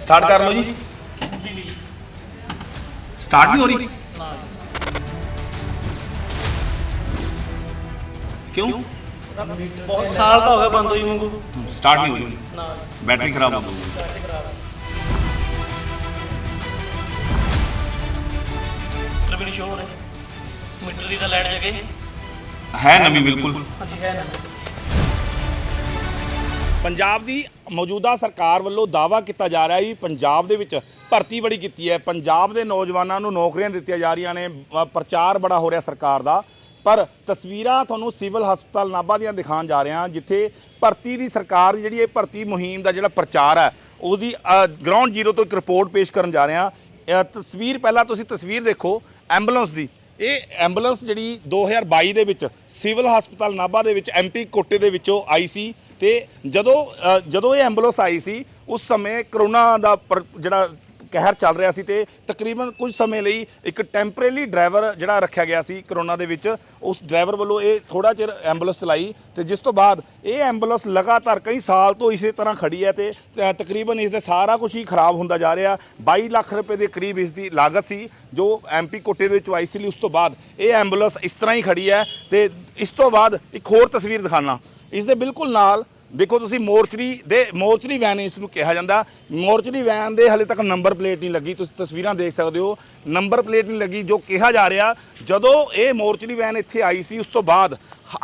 Start ਕਰ ਲਓ ਜੀ ਸਟਾਰਟ ਨਹੀਂ ਹੋ ਰਹੀ ਕਿਉਂ ਬਹੁਤ ਸਾਲ ਤਾਂ ਹੋ ਗਿਆ ਬੰਦ ਹੋਈ ਮੰਗੂ ਸਟਾਰਟ ਨਹੀਂ ਹੋ ਰਹੀ ਨਾ ਬੈਟਰੀ ਖਰਾਬ ਹੋ ਗਈ ਮੀਟਰ ਵੀ ਨਹੀਂ ਸ਼ੋ ਹੋ ਰਹੇ ਮੀਟਰ ਦੀ ਤਾਂ ਲਾਈਟ ਜਗੇ ਹੈ ਨਵੀਂ ਬਿਲਕੁਲ ਹਾਂਜੀ ਹੈ ਨਾ ਪੰਜਾਬ ਦੀ ਮੌਜੂਦਾ ਸਰਕਾਰ ਵੱਲੋਂ ਦਾਵਾ ਕੀਤਾ ਜਾ ਰਿਹਾ ਹੈ ਵੀ ਪੰਜਾਬ ਦੇ ਵਿੱਚ ਭਰਤੀ ਬੜੀ ਕੀਤੀ ਹੈ। ਪੰਜਾਬ ਦੇ ਨੌਜਵਾਨਾਂ ਨੂੰ ਨੌਕਰੀਆਂ ਦਿੱਤੀਆਂ ਜਾ ਰਹੀਆਂ ਨੇ। ਪ੍ਰਚਾਰ ਬੜਾ ਹੋ ਰਿਹਾ ਸਰਕਾਰ ਦਾ। ਪਰ ਤਸਵੀਰਾਂ ਤੁਹਾਨੂੰ ਸਿਵਲ ਹਸਪਤਾਲ ਨਾਭਾ ਦੀਆਂ ਦਿਖਾਉਣ ਜਾ ਰਿਹਾ ਜਿੱਥੇ ਭਰਤੀ ਦੀ ਸਰਕਾਰ ਦੀ ਜਿਹੜੀ ਇਹ ਭਰਤੀ ਮੁਹਿੰਮ ਦਾ ਜਿਹੜਾ ਪ੍ਰਚਾਰ ਹੈ, ਉਹਦੀ ਗਰਾਊਂਡ ਜ਼ੀਰੋ ਤੋਂ ਇੱਕ ਰਿਪੋਰਟ ਪੇਸ਼ ਕਰਨ ਜਾ ਰਹੇ ਹਾਂ। ਤਸਵੀਰ ਪਹਿਲਾਂ ਤੁਸੀਂ ਤਸਵੀਰ ਦੇਖੋ ਐਂਬੂਲੈਂਸ ਦੀ। ਇਹ ਐਂਬੂਲੈਂਸ ਜਿਹੜੀ 2022 ਦੇ ਵਿੱਚ ਸਿਵਲ ਹਸਪਤਾਲ ਨਾਭਾ ਦੇ ਵਿੱਚ ਐਮਪੀ ਕੋਟੇ ਦੇ ਵਿੱਚੋਂ ਆਈ ਸੀ। ਤੇ ਜਦੋਂ ਅ, ਜਦੋਂ ਇਹ ਐਂਬੂਲੈਂਸ ਆਈ ਸੀ ਉਸ ਸਮੇਂ ਕਰੋਨਾ ਦਾ ਪਰ- ਜਿਹੜਾ ਕਹਿਰ ਚੱਲ ਰਿਹਾ ਸੀ ਤੇ ਤਕਰੀਬਨ ਕੁਝ ਸਮੇਂ ਲਈ ਇੱਕ ਟੈਂਪਰੇਰੀ ਡਰਾਈਵਰ ਜਿਹੜਾ ਰੱਖਿਆ ਗਿਆ ਸੀ ਕਰੋਨਾ ਦੇ ਵਿੱਚ ਉਸ ਡਰਾਈਵਰ ਵੱਲੋਂ ਇਹ ਥੋੜਾ ਚਿਰ ਐਂਬੂਲੈਂਸ ਚਲਾਈ ਤੇ ਜਿਸ ਤੋਂ ਬਾਅਦ ਇਹ ਐਂਬੂਲੈਂਸ ਲਗਾਤਾਰ ਕਈ ਸਾਲ ਤੋਂ ਇਸੇ ਤਰ੍ਹਾਂ ਖੜੀ ਹੈ ਤੇ ਅ, ਤਕਰੀਬਨ ਇਸ ਦਾ ਸਾਰਾ ਕੁਝ ਹੀ ਖਰਾਬ ਹੁੰਦਾ ਜਾ ਰਿਹਾ। 22 ਲੱਖ ਰੁਪਏ ਦੇ ਕਰੀਬ ਇਸ ਦੀ ਲਾਗਤ ਸੀ ਜੋ ਐਮਪੀ ਕੋਟੇ ਦੇ ਵਿੱਚ ਆਈ ਸੀ ਲਈ ਉਸ ਤੋਂ ਬਾਅਦ ਇਹ ਐਂਬੂਲੈਂਸ ਇਸ ਤਰ੍ਹਾਂ ਹੀ ਖੜੀ ਹੈ ਤੇ ਇਸ ਤੋਂ ਬਾਅਦ ਇੱਕ ਹੋਰ ਤਸਵੀਰ ਦਿਖਾਣਾ। ਇਸ ਦੇ ਬਿਲਕੁਲ ਨਾਲ, ਦੇਖੋ ਤੁਸੀਂ ਮੋਰਚਰੀ ਦੇ, ਮੋਰਚਰੀ ਵੈਨ ਇਸ ਨੂੰ ਕਿਹਾ ਜਾਂਦਾ। ਮੋਰਚਰੀ ਵੈਨ ਦੇ ਹਲੇ ਤੱਕ ਨੰਬਰ ਪਲੇਟ ਨਹੀਂ ਲੱਗੀ, ਤੁਸੀਂ ਤਸਵੀਰਾਂ ਦੇਖ ਸਕਦੇ ਹੋ। ਨੰਬਰ ਪਲੇਟ ਨਹੀਂ ਲੱਗੀ, ਜੋ ਕਿਹਾ ਜਾ ਰਿਹਾ, ਜਦੋਂ ਇਹ ਮੋਰਚਰੀ ਵੈਨ ਇੱਥੇ ਆਈ ਸੀ, ਉਸ ਤੋਂ ਬਾਅਦ,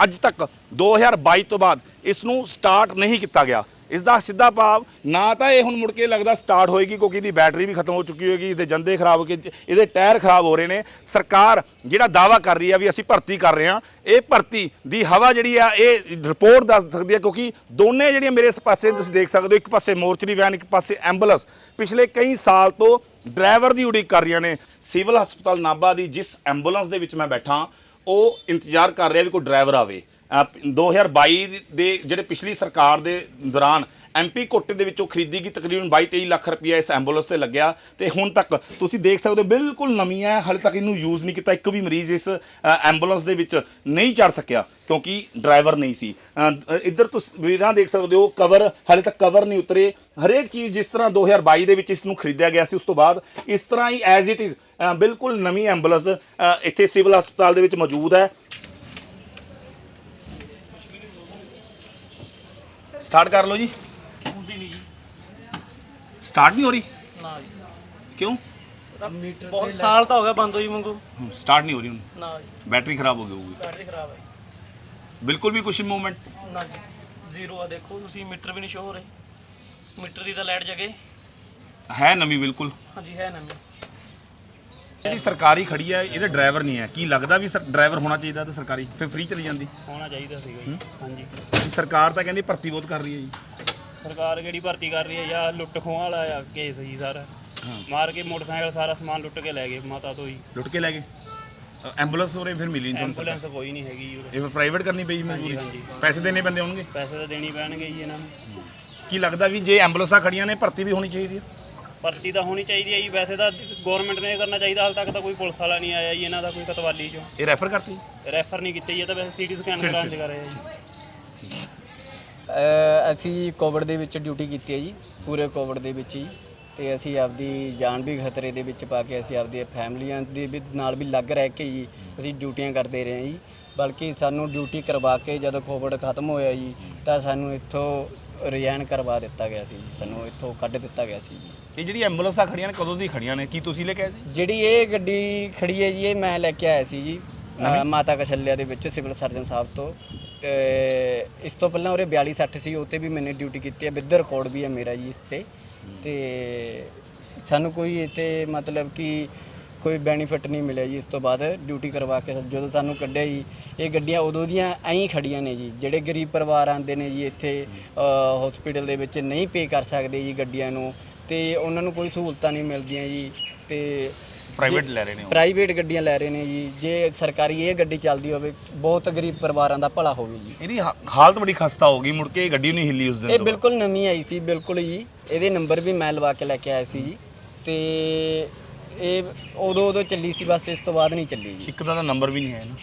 ਅੱਜ ਤੱਕ 2022 ਤੋਂ ਬਾਅਦ, ਇਸ ਨੂੰ ਸਟਾਰਟ ਨਹੀਂ ਕੀਤਾ ਗਿਆ। ਇਸ ਦਾ ਸਿੱਧਾ ਭਾਵ ਨਾ ਤਾਂ ਇਹ ਹੁਣ ਮੁੜ ਕੇ ਲੱਗਦਾ ਸਟਾਰਟ ਹੋਏਗੀ, ਕਿਉਂਕਿ ਇਹਦੀ ਬੈਟਰੀ ਵੀ ਖਤਮ ਹੋ ਚੁੱਕੀ ਹੋਏਗੀ, ਇਹਦੇ ਜੰਦੇ ਖਰਾਬ ਹੋ ਕੇ, ਇਹਦੇ ਟਾਇਰ ਖਰਾਬ ਹੋ ਰਹੇ ਨੇ। ਸਰਕਾਰ ਜਿਹੜਾ ਦਾਵਾ ਕਰ ਰਹੀ ਆ ਵੀ ਅਸੀਂ ਭਰਤੀ ਕਰ ਰਹੇ ਹਾਂ, ਇਹ ਭਰਤੀ ਦੀ ਹਵਾ ਜਿਹੜੀ ਆ, ਇਹ ਰਿਪੋਰਟ ਦੱਸ ਸਕਦੀ ਹੈ ਕਿਉਂਕਿ ਦੋਨੇ ਜਿਹੜੀਆਂ ਮੇਰੇ ਇਸ ਪਾਸੇ ਤੁਸੀਂ ਦੇਖ ਸਕਦੇ ਹੋ, ਇੱਕ ਪਾਸੇ ਮੋਰਚਰੀ ਵੈਨ, ਇੱਕ ਪਾਸੇ ਐਂਬੂਲੈਂਸ। ਪਿਛਲੇ ਕਈ ਸਾਲ ਤੋਂ ਡਰਾਈਵਰ ਦੀ ਉਡੀਕ ਕਰ ਰਹੀਆਂ ਨੇ। ਸਿਵਲ ਹਸਪਤਾਲ ਨਾਭਾ ਦੀ ਜਿਸ ਐਂਬੂਲੈਂਸ ਦੇ ਵਿੱਚ ਮੈਂ ਬੈਠਾ, ਉਹ ਇੰਤਜ਼ਾਰ ਕਰ ਰਿਹਾ ਵੀ ਕੋਈ ਡਰਾਈਵਰ ਆਵੇ। 2022 ਦੇ ਜਿਹੜੇ ਪਿਛਲੀ ਸਰਕਾਰ ਦੇ ਦੌਰਾਨ ਐਮਪੀ ਕੋਟੇ ਦੇ ਵਿੱਚੋਂ ਖਰੀਦੀ ਗਈ ਤਕਰੀਬਨ 22-23 ਲੱਖ ਰੁਪਇਆ ਇਸ ਐਂਬੂਲੈਂਸ ਤੇ ਲੱਗਿਆ ਤੇ ਹੁਣ ਤੱਕ ਤੁਸੀਂ ਦੇਖ ਸਕਦੇ ਹੋ ਬਿਲਕੁਲ ਨਵੀਂ ਹੈ, ਹਾਲੇ ਤੱਕ ਇਹਨੂੰ ਯੂਜ਼ ਨਹੀਂ ਕੀਤਾ, ਇੱਕ ਵੀ ਮਰੀਜ਼ ਇਸ ਐਂਬੂਲੈਂਸ ਦੇ ਵਿੱਚ ਨਹੀਂ ਚੜ ਸਕਿਆ ਕਿਉਂਕਿ ਡਰਾਈਵਰ ਨਹੀਂ ਸੀ। ਇੱਧਰ ਤੁਸੀਂ ਦੇਖ ਸਕਦੇ ਹੋ ਕਵਰ ਹਾਲੇ ਤੱਕ ਕਵਰ ਨਹੀਂ ਉਤਰੇ। ਹਰੇਕ ਚੀਜ਼ ਜਿਸ ਤਰ੍ਹਾਂ 2022 ਦੇ ਵਿੱਚ ਇਸ ਨੂੰ ਖਰੀਦਿਆ ਗਿਆ ਸੀ, ਉਸ ਤੋਂ ਬਾਅਦ ਇਸ ਤਰ੍ਹਾਂ ਹੀ ਐਜ਼ ਇਟ ਇਜ਼ ਬਿਲਕੁਲ ਨਵੀਂ ਐਂਬੂਲੈਂਸ ਇੱਥੇ ਸਿਵਲ ਹਸਪਤਾਲ ਦੇ ਵਿੱਚ ਮੌਜੂਦ ਹੈ। ਸਟਾਰਟ ਕਰ ਲਓ ਜੀ। ਹੁੰਦੀ ਨਹੀਂ ਜੀ। ਸਟਾਰਟ ਨਹੀਂ ਹੋ ਰਹੀ? ਨਾ ਜੀ। ਕਿਉਂ? ਮੀਟਰ ਬਹੁਤ ਸਾਲ ਤਾਂ ਹੋ ਗਿਆ ਬੰਦ ਹੋਈ ਮੰਗੂ ਸਟਾਰਟ ਨਹੀਂ ਹੋ ਰਹੀ ਹੁਣ। ਨਾ ਜੀ। ਬੈਟਰੀ ਖਰਾਬ ਹੋ ਗਈ ਹੋਊਗੀ। ਬੈਟਰੀ ਖਰਾਬ ਹੈ। ਬਿਲਕੁਲ ਵੀ ਕੁਛ ਮੂਵਮੈਂਟ ਨਾ ਜੀ। ਜ਼ੀਰੋ ਆ ਦੇਖੋ ਤੁਸੀਂ ਮੀਟਰ ਵੀ ਨਹੀਂ ਸ਼ੋ ਹੋ ਰਹੇ। ਮੀਟਰ ਦੀ ਤਾਂ ਲਾਈਟ ਜਗੇ। ਹੈ ਨਵੀਂ ਬਿਲਕੁਲ। ਹਾਂਜੀ ਹੈ ਨਵੀਂ। ਜਿਹੜੀ ਸਰਕਾਰੀ ਖੜੀ ਹੈ ਇਹਦਾ ਡਰਾਈਵਰ ਨਹੀਂ ਹੈ। ਕੀ ਲੱਗਦਾ ਵੀ ਡਰਾਈਵਰ ਹੋਣਾ ਚਾਹੀਦਾ ਤੇ ਸਰਕਾਰੀ? ਫਿਰ ਫ੍ਰੀ ਚਲੀ ਜਾਂਦੀ। ਹੋਣਾ ਚਾਹੀਦਾ ਸੀਗਾ ਜੀ। ਹਾਂਜੀ। ਸਰਕਾਰ ਤਾਂ ਕਹਿੰਦੀ ਭਰਤੀ ਬਹੁਤ ਕਰ ਰਹੀ ਹੈ ਜੀ। ਸਰਕਾਰ ਕਿਹੜੀ ਭਰਤੀ ਕਰ ਰਹੀ ਹੈ? ਜਾਂ ਲੁੱਟ ਖੋਹ ਵਾਲਾ ਆ ਕੇਸ ਜੀ ਸਾਰਾ। ਮਾਰ ਕੇ ਮੋਟਰਸਾਈਕਲ ਸਾਰਾ ਸਮਾਨ ਲੁੱਟ ਕੇ ਲੈ ਗਏ ਮਾਤਾ ਤੋਂ ਹੀ। ਲੁੱਟ ਕੇ ਲੈ ਗਏ? ਐਂਬੂਲੈਂਸ ਉਰੇ ਫਿਰ ਮਿਲੀ ਨਹੀਂ ਤੁਹਾਨੂੰ ਐਂਬੂਲੈਂਸ ਕੋਈ ਨਹੀਂ ਹੈਗੀ ਜੀ ਇਹ ਪ੍ਰਾਈਵੇਟ ਕਰਨੀ ਪਈ ਮਜਬੂਰੀ। ਪੈਸੇ ਦੇਣੇ ਪੈਂਦੇ ਹੋਣਗੇ? ਪੈਸੇ ਤਾਂ ਦੇਣੀ ਪੈਣਗੇ ਜੀ ਇਹਨਾਂ ਨੂੰ। ਕੀ ਲੱਗਦਾ ਵੀ ਜੇ ਐਂਬੂਲੈਂਸਾਂ ਖੜੀਆਂ ਨੇ ਭਰਤੀ ਵੀ ਹੋਣੀ ਚਾਹੀਦੀ ਹੈ? ਭਰਤੀ ਤਾਂ ਹੋਣੀ ਚਾਹੀਦੀ ਹੈ ਜੀ। ਵੈਸੇ ਤਾਂ ਗਵਰਨਮੈਂਟ ਨੇ ਇਹ ਕਰਨਾ ਚਾਹੀਦਾ ਹਾਲ ਤੱਕ ਤਾਂ ਕੋਈ ਪੁਲਿਸ ਵਾਲਾ ਨਹੀਂ ਆਇਆ ਜੀ ਇਹਨਾਂ ਦਾ ਕੋਈ ਕਤਵਾਲੀ ਚੋਂ। ਇਹ ਰੈਫਰ ਕਰਤੀ? ਰੈਫਰ ਨਹੀਂ ਕੀਤੇ ਜੀ ਇਹ ਤਾਂ ਵੈਸੇ ਸੀਟੀ ਸਕੈਨ ਕਰਾਉਣ ਚ ਕਰ ਰਹੇ ਆ ਜੀ। ਅ, ਅਸੀਂ ਕੋਵਿਡ ਦੇ ਵਿੱਚ ਡਿਊਟੀ ਕੀਤੀ ਹੈ ਜੀ ਪੂਰੇ ਕੋਵਿਡ ਦੇ ਵਿੱਚ ਹੀ। ਤੇ ਅਸੀਂ ਆਪਦੀ ਜਾਨ ਵੀ ਖਤਰੇ ਦੇ ਵਿੱਚ ਪਾ ਕੇ ਅਸੀਂ ਆਪਦੀ ਫੈਮਲੀਆਂ ਦੇ ਵੀ ਨਾਲ ਵੀ ਲੱਗ ਰਹਿ ਕੇ ਜੀ ਅਸੀਂ ਡਿਊਟੀਆਂ ਕਰਦੇ ਰਹੇ ਹਾਂ ਜੀ। ਬਲਕਿ ਸਾਨੂੰ ਡਿਊਟੀ ਕਰਵਾ ਕੇ ਜਦੋਂ ਕੋਵਿਡ ਖਤਮ ਹੋਇਆ ਜੀ ਤਾਂ ਸਾਨੂੰ ਇੱਥੋਂ ਰਿਜ਼ਾਈਨ ਕਰਵਾ ਦਿੱਤਾ ਗਿਆ ਸੀ ਜੀ ਸਾਨੂੰ ਇੱਥੋਂ ਕੱਢ ਦਿੱਤਾ ਗਿਆ ਸੀ ਜੀ। ਇਹ ਜਿਹੜੀ ਐਂਬੂਲੈਂਸਾਂ ਖੜੀਆਂ ਨੇ ਕਦੋਂ ਦੀ ਖੜੀਆਂ ਨੇ? ਕੀ ਤੁਸੀਂ ਲੈ ਕੇ ਆਏ ਸੀ? ਜਿਹੜੀ ਇਹ ਗੱਡੀ ਖੜੀ ਹੈ ਜੀ ਇਹ ਮੈਂ ਲੈ ਕੇ ਆਇਆ ਸੀ ਜੀ ਅ, ਮਾਤਾ ਕਸ਼ਲਿਆ ਦੇ ਵਿੱਚ ਸਿਵਲ ਸਰਜਨ ਸਾਹਿਬ ਤੋਂ। ਤੇ ਇਸ ਤੋਂ ਪਹਿਲਾਂ ਉਰੇ 42 60 ਸੀ ਉੱਤੇ ਵੀ ਮੈंने ਡਿਊਟੀ ਕੀਤੀ ਹੈ ਵਿਦ ਰਿਕਾਰਡ ਵੀ ਹੈ ਮੇਰਾ ਜੀ ਇਸ ਤੇ। ਤੇ ਸਾਨੂੰ ਕੋਈ ਇੱਥੇ ਮਤਲਬ ਕਿ ਕੋਈ ਬੈਨੀਫਿਟ ਨਹੀਂ ਮਿਲਿਆ ਜੀ ਇਸ ਤੋਂ ਬਾਅਦ ਡਿਊਟੀ ਕਰਵਾ ਕੇ ਜਦੋਂ ਸਾਨੂੰ ਕੱਢਿਆ ਜੀ ਇਹ ਗੱਡੀਆਂ ਉਦੋਂ ਦੀਆਂ ਐਂ ਖੜੀਆਂ ਨੇ ਜੀ ਜਿਹੜੇ ਗਰੀਬ ਪਰਿਵਾਰ ਆਉਂਦੇ ਨੇ ਜੀ ਇੱਥੇ ਹਸਪੀਟਲ ਦੇ ਵਿੱਚ ਨਹੀਂ ਪੇ ਕਰ ਸਕਦੇ ਜੀ ਗੱਡੀਆਂ ਨੂੰ ਤੇ ਉਹਨਾਂ ਨੂੰ ਕੋਈ ਸਹੂਲਤਾਂ ਨਹੀਂ ਮਿਲਦੀਆਂ ਜੀ ਤੇ ਪ੍ਰਾਈਵੇਟ ਲੈ ਰਹੇ ਨੇ। ਪ੍ਰਾਈਵੇਟ ਗੱਡੀਆਂ ਲੈ ਰਹੇ ਨੇ ਜੀ ਜੇ ਸਰਕਾਰੀ ਇਹ ਗੱਡੀ ਚੱਲਦੀ ਹੋਵੇ ਬਹੁਤ ਗਰੀਬ ਪਰਿਵਾਰਾਂ ਦਾ ਭਲਾ ਹੋਵੇ ਜੀ ਇਹਦੀ ਹਾਲਤ ਬੜੀ ਖਸਤਾ ਹੋ ਗਈ ਮੁੜ ਕੇ ਇਹ ਗੱਡੀ ਨਹੀਂ ਹਿੱਲੀ ਉਸ ਦਿਨ ਇਹ। ਬਿਲਕੁਲ ਨਵੀਂ ਆਈ ਸੀ ਬਿਲਕੁਲ ਜੀ ਇਹਦੇ ਨੰਬਰ ਵੀ ਮੈਂ ਲਵਾ ਕੇ ਲੈ ਕੇ ਆਇਆ ਸੀ ਜੀ ਤੇ ਇਹ ਉਦੋਂ ਉਦੋਂ ਚੱਲੀ ਸੀ ਬਸ ਇਸ ਤੋਂ ਬਾਅਦ ਨਹੀਂ ਚੱਲੀ ਜੀ। ਇੱਕ ਦਾ ਤਾਂ ਨੰਬਰ ਵੀ ਨਹੀਂ ਹੈ ਨਾ।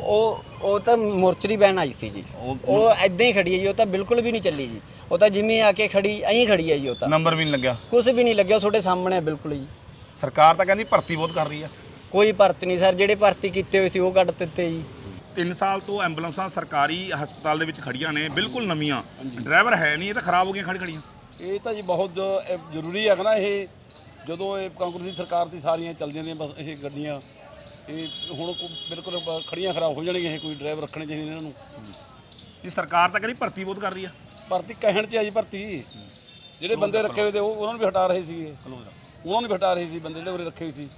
ਉਹ ਉਹ ਤਾਂ ਮੋਰਚਰੀ ਵੈਨ ਆਈ ਸੀ ਜੀ। ਉਹ- ਉਹ ਐਦਾਂ ਹੀ ਖੜੀ ਹੈ ਜੀ ਉਹ ਤਾਂ ਬਿਲਕੁਲ ਵੀ ਨਹੀਂ ਚੱਲੀ ਜੀ। ਉਹ ਤਾਂ ਜਿਵੇਂ ਆ ਕੇ ਖੜੀ ਐਂ ਖੜੀ ਹੈ ਜੀ ਉਹ ਤਾਂ। ਨੰਬਰ ਵੀ ਨਹੀਂ ਲੱਗਿਆ। ਕੁਝ ਵੀ ਨਹੀਂ ਲੱਗਿਆ ਉਹ ਤੁਹਾਡੇ ਸਾਹਮਣੇ ਹੈ ਬਿਲਕੁਲ ਜੀ। ਸਰਕਾਰ ਤਾਂ ਕਹਿੰਦੀ ਭਰਤੀ ਬਹੁਤ ਕਰ ਰਹੀ ਆ। ਕੋਈ ਭਰਤੀ ਨਹੀਂ ਸਰ ਜਿਹੜੇ ਭਰਤੀ ਕੀਤੇ ਹੋਏ ਸੀ ਉਹ ਕੱਢ ਦਿੱਤੇ ਜੀ। 3 ਸਾਲ ਤੋਂ ਐਂਬੂਲੈਂਸਾਂ ਸਰਕਾਰੀ ਹਸਪਤਾਲ ਦੇ ਵਿੱਚ ਖੜੀਆਂ ਨੇ ਬਿਲਕੁਲ ਨਵੀਆਂ। ਡਰਾਈਵਰ ਹੈ ਨਹੀਂ ਇਹ ਤਾਂ ਖਰਾਬ ਹੋ ਗਈਆਂ ਖੜੀ ਖੜੀਆਂ ਇਹ ਤਾਂ ਜੀ ਬਹੁਤ ਜ- ਇਹ ਜ਼ਰੂਰੀ ਹੈਗਾ ਨਾ ਇਹ ਜਦੋਂ ਇਹ ਕਾਂਗਰਸੀ ਸਰਕਾਰ ਦੀ ਸਾਰੀਆਂ ਚੱਲਦੀਆਂ ਨੇ ਬਸ ਇਹ ਗੱਡੀਆਂ ਇਹ ਹੁਣ ਕੋ- ਬਿਲਕੁਲ ਬ- ਖੜੀਆਂ ਖਰਾਬ ਹੋ ਜਾਣਗੀਆਂ ਇਹ ਕੋਈ ਡਰਾਈਵਰ ਰੱਖਣੇ ਚਾਹੀਦੇ ਨੇ ਇਹਨਾਂ ਨੂੰ। ਇਹ ਸਰਕਾਰ ਤਾਂ ਕਹਿੰਦੀ ਭਰਤੀ ਬਹੁਤ ਕਰ ਰਹੀ ਆ। ਭਰਤੀ ਕਹਿਣ ਚ ਆ ਜੀ ਭਰਤੀ। ਜਿਹੜੇ ਬੰਦੇ ਰੱਖੇ ਹੋਏ ਤੇ ਉਹ ਉਹਨਾਂ ਨੂੰ ਵੀ ਹਟਾ ਰਹੇ ਸੀਗੇ। ਉਹਨਾਂ ਨੂੰ ਵੀ ਹਟਾ ਰਹੇ ਸੀ ਬੰਦੇ ਜਿਹੜੇ ਉਰੇ ਰੱਖੇ ਹੋਏ ਸੀ।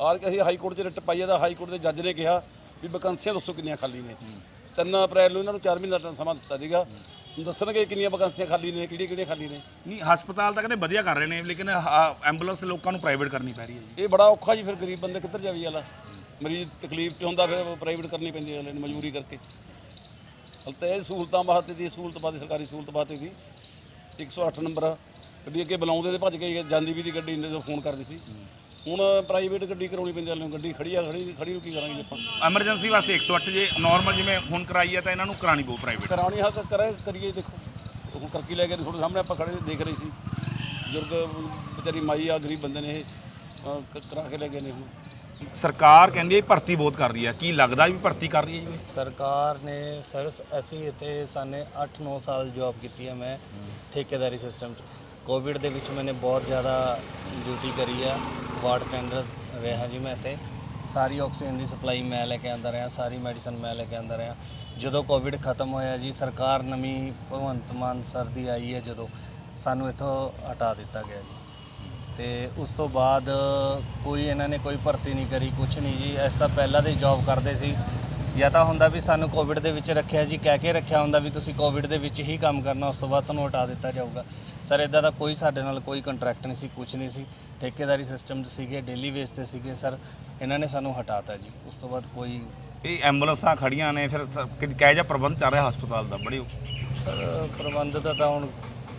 ਆਰ ਕੇ ਅਸੀਂ ਹਾਈ ਕੋਰਟ 'ਚ ਰਿਟ ਪਾਈ ਆ ਤਾਂ ਹਾਈ ਕੋਰਟ ਦੇ ਜੱਜ ਨੇ ਕਿਹਾ ਵੀ ਵੈਕੰਸੀਆਂ ਦੱਸੋ ਕਿੰਨੀਆਂ ਖਾਲੀ ਨੇ। 3 ਅਪ੍ਰੈਲ ਨੂੰ ਇਹਨਾਂ ਨੂੰ 4 ਮਹੀਨੇ ਦਾ ਸਮਾਂ ਦਿੱਤਾ ਸੀਗਾ। ਦੱਸਣਗੇ ਕਿੰਨੀਆਂ ਵੈਕੰਸੀਆਂ ਖਾਲੀ ਨੇ ਕਿਹੜੀਆਂ ਕਿਹੜੀਆਂ ਖਾਲੀ ਨੇ। ਨਹੀਂ ਹਸਪਤਾਲ ਤਾਂ ਕਹਿੰਦੇ ਵਧੀਆ ਕਰ ਰਹੇ ਨੇ ਲੇਕਿਨ ਐਂਬੂਲੈਂਸ ਲੋਕਾਂ ਨੂੰ ਪ੍ਰਾਈਵੇਟ ਕਰਨੀ ਪੈ ਰਹੀ ਹੈ ਜੀ। ਇਹ ਬੜਾ ਔਖਾ ਜੀ ਫਿਰ ਗਰੀਬ ਬੰਦੇ ਕਿੱਧਰ ਜਾਵੀ ਵਾਲਾ ਮਰੀਜ਼ ਤਕਲੀਫ 'ਚ ਹੁੰਦਾ ਫਿਰ ਪ੍ਰਾਈਵੇਟ ਕਰਨੀ ਪੈਂਦੀ ਹੈ ਅਗਲੇ ਨੂੰ ਮਜਬੂਰੀ ਕਰਕੇ। ਹਲ ਤਾਂ ਇਹ ਸਹੂਲਤਾਂ ਵਾਸਤੇ ਦੀ ਸਹੂਲਤ ਵਾਸਤੇ ਸਰਕਾਰੀ ਸਹੂਲਤ ਵਾਸਤੇ ਦੀ। 108 ਨੰਬਰ ਗੱਡੀ ਅੱਗੇ ਬੁਲਾਉਂਦੇ ਤੇ ਭੱਜ ਕੇ ਜਾਂਦੀ ਵੀ ਦੀ ਗੱਡੀ ਨੇ ਫੋਨ ਕਰਦੀ ਸੀ। ਹੁਣ ਪ੍ਰਾਈਵੇਟ ਗੱਡੀ ਕਰਾਉਣੀ ਪੈਂਦੀ ਹੈ ਗੱਡੀ ਖੜੀ ਆ ਖੜੀ ਖੜੀ ਨੂੰ ਕੀ ਕਰਾਂਗੇ ਜੀ ਆਪਾਂ? ਐਮਰਜੈਂਸੀ ਵਾਸਤੇ 108 ਜੇ ਨਾਰਮਲ ਜਿਵੇਂ ਹੁਣ ਕਰਾਈ ਹੈ ਤਾਂ ਇਹਨਾਂ ਨੂੰ ਕਰਾਣੀ ਪਊ ਪ੍ਰਾਈਵੇਟ ਕਰਾਉਣੀ ਹੱਕ ਕਰੇ ਕਰੀਏ ਦੇਖੋ। ਹੁਣ ਕਰਕੇ ਲੈ ਕੇ ਤੁਹਾਡੇ ਸਾਹਮਣੇ ਆਪਾਂ ਖੜੇ ਦੇਖ ਰਹੇ ਸੀ। ਬਜ਼ੁਰਗ ਵਿਚਾਰੀ ਮਾਈ ਆ ਗਰੀਬ ਬੰਦੇ ਨੇ ਇਹ ਅਹ, ਕ- ਕਰਾ ਕੇ ਲੈ ਗਏ ਨੇ ਹੁਣ। ਸਰਕਾਰ ਕਹਿੰਦੀ ਹੈ ਭਰਤੀ ਬਹੁਤ ਕਰ ਰਹੀ ਹੈ ਕੀ ਲੱਗਦਾ ਵੀ ਭਰਤੀ ਕਰ ਰਹੀ ਹੈ ਜੀ ਸਰਕਾਰ ਨੇ ਸਰ ਅਸੀਂ ਇੱਥੇ ਸਾਨੇ 8-9 ਸਾਲ ਜੌਬ ਕੀਤੀ ਹੈ ਮੈਂ ਠੇਕੇਦਾਰੀ ਸਿਸਟਮ 'ਚ। ਕੋਵਿਡ ਦੇ ਵਿੱਚ ਮੈंने ਬਹੁਤ ਜ਼ਿਆਦਾ ਡਿਊਟੀ ਕਰੀ ਆ। ਵਾਰਡ ਟੈਂਡਰ ਰਿਹਾ ਜੀ ਮੈਂ ਇੱਥੇ। ਸਾਰੀ ਆਕਸੀਜਨ ਦੀ ਸਪਲਾਈ ਮੈਂ ਲੈ ਕੇ ਆਂਦਾ ਰਿਹਾ, ਸਾਰੀ ਮੈਡੀਸਨ ਮੈਂ ਲੈ ਕੇ ਆਂਦਾ ਰਿਹਾ। ਜਦੋਂ ਕੋਵਿਡ ਖਤਮ ਹੋਇਆ ਜੀ, ਸਰਕਾਰ ਨਵੀਂ ਭਗਵੰਤ ਮਾਨ ਸਰ ਦੀ ਆਈ ਹੈ ਜਦੋਂ, ਸਾਨੂੰ ਇੱਥੋਂ ਹਟਾ ਦਿੱਤਾ ਗਿਆ ਜੀ। ਤੇ ਉਸ ਤੋਂ ਬਾਅਦ ਕੋਈ ਇਹਨਾਂ ਨੇ ਕੋਈ ਭਰਤੀ ਨਹੀਂ ਕਰੀ ਕੁਝ ਨਹੀਂ ਜੀ। ਇਸ ਤਾਂ ਪਹਿਲਾਂ ਦੇ ਜੌਬ ਕਰਦੇ ਸੀ। ਜਾਂ ਤਾਂ ਹੁੰਦਾ ਵੀ ਸਾਨੂੰ ਕੋਵਿਡ ਦੇ ਵਿੱਚ ਰੱਖਿਆ ਜੀ, ਕਹਿ ਕੇ ਰੱਖਿਆ ਹੁੰਦਾ ਵੀ ਤੁਸੀਂ ਕੋਵਿਡ ਦੇ ਵਿੱਚ ਹੀ ਕੰਮ ਕਰਨਾ, ਉਸ ਤੋਂ ਬਾਅਦ ਤੁਹਾਨੂੰ ਹਟਾ ਦਿੱਤਾ ਜਾਊਗਾ। ਸਰ ਇਦਾਂ ਦਾ ਕੋਈ ਸਾਡੇ ਨਾਲ ਕੋਈ ਕੰਟਰੈਕਟ ਨਹੀਂ ਸੀ ਕੁਝ ਨਹੀਂ ਸੀ। ਠੇਕੇਦਾਰੀ ਸਿਸਟਮ 'ਚ ਸੀਗੇ ਡੇਲੀ ਬੇਸ ਤੇ ਸੀਗੇ ਸਰ। ਇਹਨਾਂ ਨੇ ਸਾਨੂੰ ਹਟਾਤਾ ਜੀ। ਉਸ ਤੋਂ ਬਾਅਦ ਕੋਈ ਇਹ ਐਂਬੂਲੈਂਸਾਂ ਖੜੀਆਂ ਨੇ ਫਿਰ ਸ- ਕਿ- ਕਿਹੋ ਜਿਹਾ ਪ੍ਰਬੰਧ ਚੱਲ ਰਿਹਾ ਹਸਪਤਾਲ ਦਾ? ਬੜੀ ਸਰ ਪ੍ਰਬੰਧ ਦਾ ਤਾਂ ਹੁਣ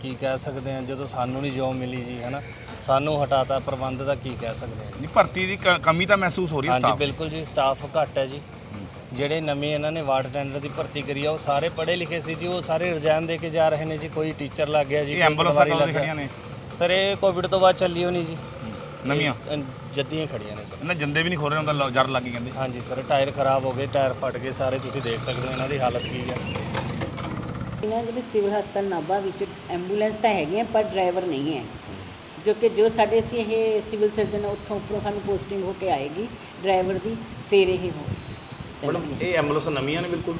ਕੀ ਕਹਿ ਸਕਦੇ ਹਾਂ ਜਦੋਂ ਸਾਨੂੰ ਨਹੀਂ ਜੋਬ ਮਿਲੀ ਜੀ ਹਨਾ। ਸਾਨੂੰ ਹਟਾਤਾ ਪ੍ਰਬੰਧ ਦਾ ਕੀ ਕਹਿ ਸਕਦੇ ਹਾਂ। ਨਹੀਂ ਭਰਤੀ ਦੀ ਕ- ਕਮੀ ਤਾਂ ਮਹਿਸੂਸ ਹੋ ਰਹੀ ਹੈ ਹਾਂਜੀ ਸਟਾਫ ਬਿਲਕੁਲ ਜੀ ਸਟਾਫ ਘੱਟ ਹੈ ਜੀ। ਜਿਹੜੇ ਨਵੇਂ ਇਹਨਾਂ ਨੇ ਵਾਰਡ ਟੈਂਡਰ ਦੀ ਭਰਤੀ ਕਰੀ ਆ ਉਹ ਸਾਰੇ ਪੜ੍ਹੇ ਲਿਖੇ ਸੀ ਜੀ ਉਹ ਸਾਰੇ ਰਿਜ਼ਾਈਨ ਦੇ ਕੇ ਜਾ ਰਹੇ ਨੇ ਜੀ ਕੋਈ ਟੀਚਰ ਲੱਗ ਗਿਆ ਜੀ ਇਹ ਐਂਬੂਲੈਂਸਾਂ ਕਦੋਂ ਦੀ। ਖੜੀਆਂ ਨੇ? ਸਰ ਇਹ ਕੋਵਿਡ ਤੋਂ ਬਾਅਦ ਚੱਲੀ ਹੋਣੀ ਜੀ। ਨਵੀਆਂ? ਜੱਦੀਆਂ ਖੜੀਆਂ ਨੇ ਸਰ। ਇਹਨਾਂ ਜੰਦੇ ਵੀ ਨਹੀਂ ਖੋਲ ਰਹੇ ਹੁੰਦਾ ਜਰ ਲੱਗੀ ਕਹਿੰਦੇ ਹਾਂਜੀ ਸਰ ਟਾਇਰ ਖਰਾਬ ਹੋ ਗਏ ਟਾਇਰ ਫਟ ਗਏ ਸਾਰੇ ਤੁਸੀਂ ਦੇਖ ਸਕਦੇ ਹੋ ਇਹਨਾਂ ਦੀ ਹਾਲਤ ਕੀ ਹੈ ਇਹਨਾਂ ਦੇ ਵਿੱਚ ਸਿਵਲ ਹਸਪਤਾਲ ਨਾਭਾ ਵਿੱਚ ਐਂਬੂਲੈਂਸ ਤਾਂ ਹੈਗੀਆਂ ਪਰ ਡਰਾਈਵਰ ਨਹੀਂ ਹੈ। ਕਿਉਂਕਿ ਜੋ ਸਾਡੇ ਅਸੀਂ ਇਹ ਸਿਵਲ ਸਰਜਨ ਉੱਥੋਂ ਉੱਪਰੋਂ ਸਾਨੂੰ ਪੋਸਟਿੰਗ ਹੋ ਕੇ ਆਏਗੀ ਡਰਾਈਵਰ ਦੀ ਫਿਰ ਇਹ ਹੋ ਮੈਡਮ ਇਹ ਐਂਬੂਲੈਂਸਾਂ ਨਵੀਆਂ ਨੇ ਬਿਲਕੁਲ?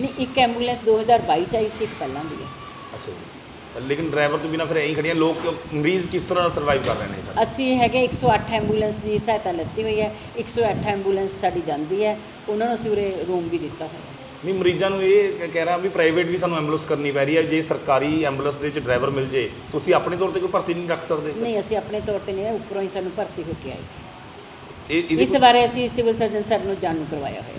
ਨਹੀਂ ਇੱਕ ਐਂਬੂਲੈਂਸ 2022 ਚ ਆਈ ਸੀ ਇੱਕ ਪਹਿਲਾਂ ਦੀ ਹੈ। ਅੱਛਾ ਜੀ। ਲੇਕਿਨ ਡਰਾਈਵਰ ਤੋਂ ਬਿਨਾ ਫਿਰ ਐਂ ਖੜੀਆਂ ਲੋਕ ਮਰੀਜ਼ ਕਿਸ ਤਰ੍ਹਾਂ ਸਰਵਾਈਵ ਕਰ ਰਹੇ ਨੇ ਸਰ? ਅਸੀਂ ਹੈਗੇ 108 ਐਂਬੂਲੈਂਸ ਦੀ ਸਹਾਇਤਾ ਲੈਤੀ ਹੋਈ ਹੈ। 108 ਐਂਬੂਲੈਂਸ ਸਾਡੀ ਜਾਂਦੀ ਹੈ। ਉਹਨਾਂ ਨੂੰ ਅਸੀਂ ਉਰੇ ਰੂਮ ਵੀ ਦਿੱਤਾ ਹੋਇਆ ਹੈ। ਨਹੀਂ ਮਰੀਜ਼ਾਂ ਨੂੰ ਇਹ ਕ- ਕਹਿ ਰਹਾ ਵੀ ਪ੍ਰਾਈਵੇਟ ਵੀ ਸਾਨੂੰ ਐਂਬੂਲੈਂਸ ਕਰਨੀ ਪੈ ਰਹੀ ਹੈ। ਜੇ ਸਰਕਾਰੀ ਐਂਬੂਲੈਂਸ ਦੇ ਵਿੱਚ ਡਰਾਈਵਰ ਮਿਲ ਜੇ ਤੁਸੀਂ ਆਪਣੇ ਤੌਰ ਤੇ ਕੋਈ ਭਰਤੀ ਨਹੀਂ ਰੱਖ ਸਕਦੇ? ਨਹੀਂ ਅਸੀਂ ਆਪਣੇ ਤੌਰ ਤੇ ਨਹੀਂ ਉੱਪਰੋਂ ਹੀ ਸਾਨੂੰ ਭਰਤੀ ਹੋ ਕੇ ਆਈ ਇਹ ਇਹਦੇ ਇਸ ਬਾਰੇ ਅਸੀਂ ਸਿਵਲ ਸਰਜਨ ਸਰ ਨੂੰ ਜਾਣੂ ਕਰਵਾਇਆ ਹੋਇਆ।